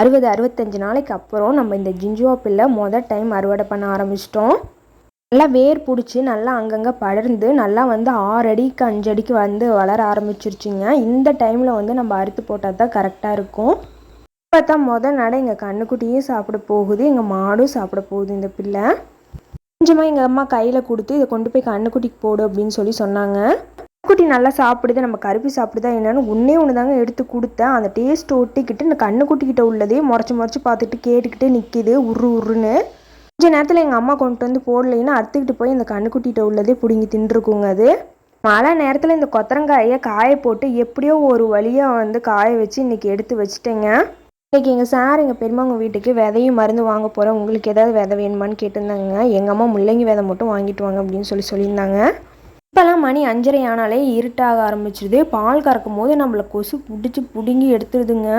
அறுபது அறுபத்தஞ்சு நாளைக்கு அப்புறம் நம்ம இந்த ஜிஞ்சுவா பில்லை மொதல் டைம் அறுவடை பண்ண ஆரம்பிச்சிட்டோம். நல்லா வேர் பிடிச்சி நல்லா அங்கங்கே படர்ந்து நல்லா வந்து ஆறு அடிக்கு அஞ்சு அடிக்கு வந்து வளர ஆரம்பிச்சிருச்சுங்க. இந்த டைமில் வந்து நம்ம அறுத்து போட்டால் தான் கரெக்டாக இருக்கும். இப்போ தான் மொதல் நட எங்கள் கண்ணுக்குட்டியும் சாப்பிட போகுது எங்கள் மாடும் சாப்பிட போகுது இந்த பிள்ளை. கொஞ்சமாக எங்கள் அம்மா கையில் கொடுத்து இதை கொண்டு போய் கண்ணுக்குட்டிக்கு போடு அப்படின்னு சொல்லி சொன்னாங்க. குட்டி நல்லா சாப்பிடுது நம்ம கருப்பி சாப்பிடுதா என்னன்னு ஒன்றே ஒன்று தாங்க எடுத்து கொடுத்தேன். அந்த டேஸ்ட் ஒட்டிக்கிட்டு இந்த கண்ணுக்குட்டிக்கிட்ட உள்ளதே முறைச்சி முறைச்சி பார்த்துட்டு கேட்டுக்கிட்டே நிற்கிது உரு உருன்னு. கொஞ்ச நேரத்தில் எங்கள் அம்மா கொண்டு வந்து போடலைன்னா அறுத்துக்கிட்டு போய் இந்த கண்ணுக்குட்டிகிட்ட உள்ளதே பிடுங்கி தின்றுக்குங்க அது. மழை நேரத்தில் இந்த கொத்தரங்காயை காய போட்டு எப்படியோ ஒரு வழியாக வந்து காய வச்சு இன்றைக்கி எடுத்து வச்சுட்டேங்க. இன்றைக்கி எங்கள் சார் எங்கள் பெருமாங்க வீட்டுக்கு விதையும் மருந்து வாங்க போகிறேன் உங்களுக்கு ஏதாவது விதை வேணுமான்னு கேட்டிருந்தாங்க. எங்கள் அம்மா முள்ளங்கி விதை மட்டும் வாங்கிட்டு வாங்க அப்படின்னு சொல்லி சொல்லியிருந்தாங்க. இப்போல்லாம் மணி அஞ்சரை ஆனாலே இருட்டாக ஆரம்பிச்சிடுது பால் கறக்கும் போது நம்மளை கொசு பிடிச்சி பிடுங்கி எடுத்துடுதுங்க